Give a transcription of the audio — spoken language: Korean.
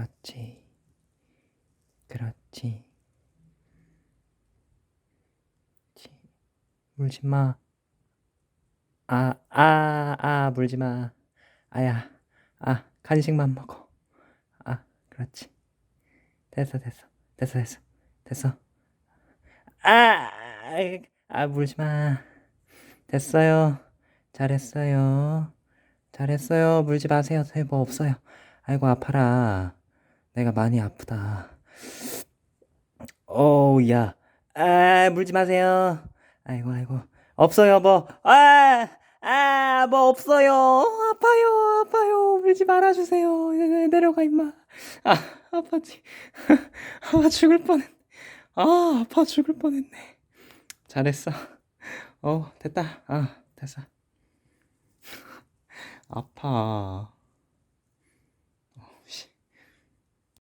그렇지. 그렇지. 물지 마. 아, 아, 아, 물지 마. 아야, 아, 간식만 먹어. 아, 그렇지. 됐어, 됐어, 됐어, 됐어, 됐어. 아, 아, 물지 마. 됐어요. 잘했어요. 잘했어요. 물지 마세요. 저희 뭐 없어요. 아이고, 아파라. 내가 많이 아프다. 어우, 야. 아, 물지 마세요. 아이고, 아이고. 없어요, 뭐. 아, 아, 뭐 없어요. 아파요, 아파요. 물지 말아주세요. 네, 내려가, 임마. 아, 아파지. 아파 죽을 뻔했네. 아, 아파 죽을 뻔했네. 잘했어. 어, 됐다. 아, 됐어. 아파.